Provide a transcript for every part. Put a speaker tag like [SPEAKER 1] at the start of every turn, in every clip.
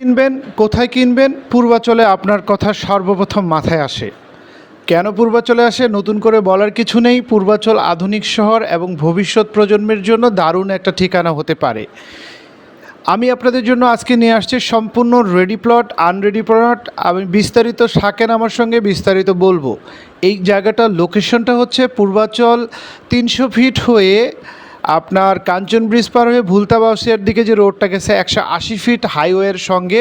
[SPEAKER 1] কিনবেন, কোথায় কিনবেন, পূর্বাচলে আপনার কথা সর্বপ্রথম মাথায় আসে। কেন পূর্বাচলে আসে? নতুন করে বলার কিছু নেই। পূর্বাচল আধুনিক শহর এবং ভবিষ্যৎ প্রজন্মের জন্য দারুণ একটা ঠিকানা হতে পারে। আমি আপনাদের জন্য আজকে নিয়ে আসছি সম্পূর্ণ রেডি প্লট আনরেডি প্লট আমি বিস্তারিত শাকেন আমার সঙ্গে বিস্তারিত বলব। এই জায়গাটার লোকেশনটা হচ্ছে পূর্বাচল তিনশো ফিট হয়ে আপনার কাঞ্চন ব্রিজ পার হয়ে ভুলতা বাউসিয়ার দিকে যে রোডটা গেছে একশো আশি ফিট হাইওয়ের সঙ্গে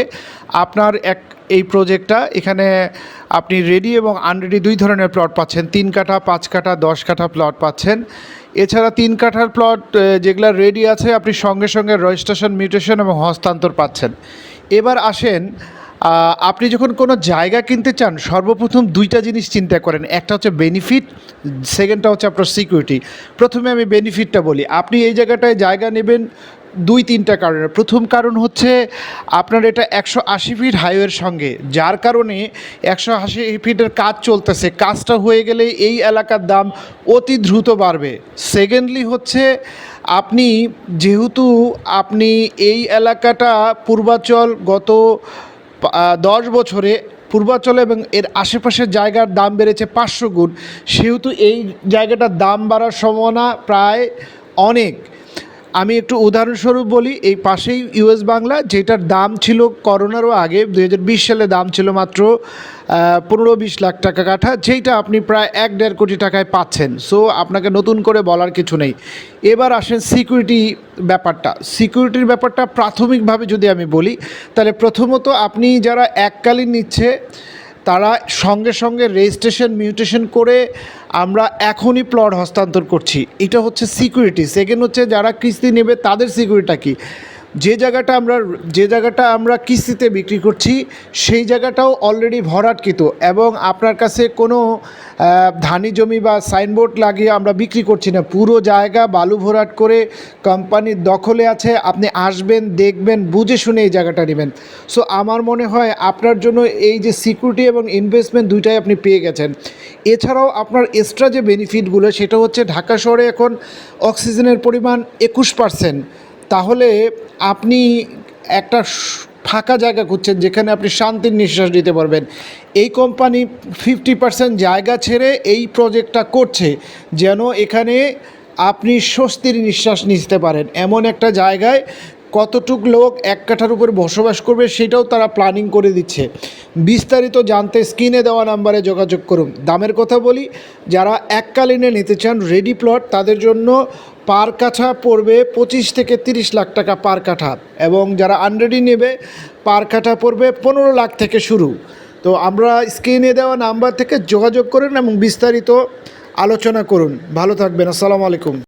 [SPEAKER 1] আপনার এক এই প্রজেক্টটা, এখানে আপনি রেডি এবং আনরেডি দুই ধরনের প্লট পাচ্ছেন। তিন কাঠা, পাঁচ কাঠা, দশ কাঠা প্লট পাচ্ছেন। এছাড়া তিন কাঠার প্লট যেগুলো রেডি আছে, আপনি সঙ্গে সঙ্গে রেজিস্ট্রেশন মিউটেশন এবং হস্তান্তর পাচ্ছেন। এবার আসেন আপনি যখন কোনো জায়গা কিনতে চান, সর্বপ্রথম দুইটা জিনিস চিন্তা করেন। একটা হচ্ছে বেনিফিট সেকেন্ডটা হচ্ছে আপনার সিকিউরিটি প্রথমে আমি বেনিফিটটা বলি। আপনি এই জায়গাটায় জায়গা নেবেন দুই, তিনটা কারণে। প্রথম কারণ হচ্ছে আপনার এটা একশো আশি ফিট হাইওয়ের সঙ্গে। যার কারণে একশো আশি ফিটের কাজ চলতেছে। কাজটা হয়ে গেলে এই এলাকার দাম অতি দ্রুত বাড়বে। সেকেন্ডলি হচ্ছে আপনি যেহেতু আপনি এই এলাকাটা পূর্বাচল গত দশ বছরে পূর্বাচল এবং এর আশেপাশের জায়গার দাম বেড়েছে পাঁচশো গুণ। সেহেতু এই জায়গাটার দাম বাড়ার সম্ভাবনা প্রায় অনেক। আমি একটু উদাহরণস্বরূপ বলি, এই পাশেই ইউএস বাংলা, যেটার দাম ছিল করোনারও আগে দু হাজার বিশ সালে দাম ছিল মাত্র পনেরো বিশ লাখ টাকা কাঠা, যেইটা আপনি প্রায় এক দেড় কোটি টাকায় পাচ্ছেন। সো আপনাকে নতুন করে বলার কিছু নেই। এবার আসেন সিকিউরিটি ব্যাপারটা। সিকিউরিটির ব্যাপারটা প্রাথমিকভাবে যদি আমি বলি, তাহলে প্রথমত আপনি যারা এককালীন নিচ্ছে তারা সঙ্গে সঙ্গে রেজিস্ট্রেশন মিউটেশন করে আমরা এখনই প্লট হস্তান্তর করছি। এটা হচ্ছে সিকিউরিটি সেকেন্ড হচ্ছে যারা কিস্তি নেবে, তাদের সিকিউরিটিটা কি? যে জায়গাটা আমরা, যে জায়গাটা আমরা কিস্তিতে বিক্রি করছি, সেই জায়গাটাও অলরেডি ভরাটকৃত এবং আপনার কাছে কোনো ধানি জমি বা সাইনবোর্ড লাগিয়ে আমরা বিক্রি করছি না। পুরো জায়গা বালু ভরাট করে কোম্পানির দখলে আছে। আপনি আসবেন, দেখবেন, বুঝে শুনে এই জায়গাটা নেবেন। সো আমার মনে হয় আপনার জন্য এই যে সিকিউরিটি এবং ইনভেস্টমেন্ট দুইটাই আপনি পেয়ে গেছেন। এছাড়াও আপনার এক্সট্রা যে বেনিফিটগুলো সেটা হচ্ছে ঢাকা শহরে এখন অক্সিজেনের পরিমাণ একুশ পার্সেন্ট তাহলে আপনি একটা ফাঁকা জায়গা খুঁজছেন যেখানে আপনি শান্তির নিঃশ্বাস নিতে পারবেন। এই কোম্পানি ফিফটি পার্সেন্ট জায়গা ছেড়ে এই প্রজেক্টটা করছে যেন এখানে আপনি স্বস্তির নিঃশ্বাস নিতে পারেন। এমন একটা জায়গায় কতটুক লোক এক কাঠার উপর বসবাস করবে সেটাও তারা প্ল্যানিং করে দিচ্ছে। বিস্তারিত জানতে স্ক্রিনে দেওয়া নাম্বারে যোগাযোগ করুন। দামের কথা বলি, যারা এককালীনে নিতে চান রেডি প্লট তাদের জন্য পার কাঠা পড়বে পঁচিশ থেকে তিরিশ লাখ টাকা পার কাঠা এবং যারা আনরেডি নেবে, পার কাঠা পড়বে পনেরো লাখ থেকে শুরু। তো আমরা স্ক্রিনে দেওয়া নাম্বার থেকে যোগাযোগ করুন এবং বিস্তারিত আলোচনা করুন। ভালো থাকবেন, আসসালামু আলাইকুম।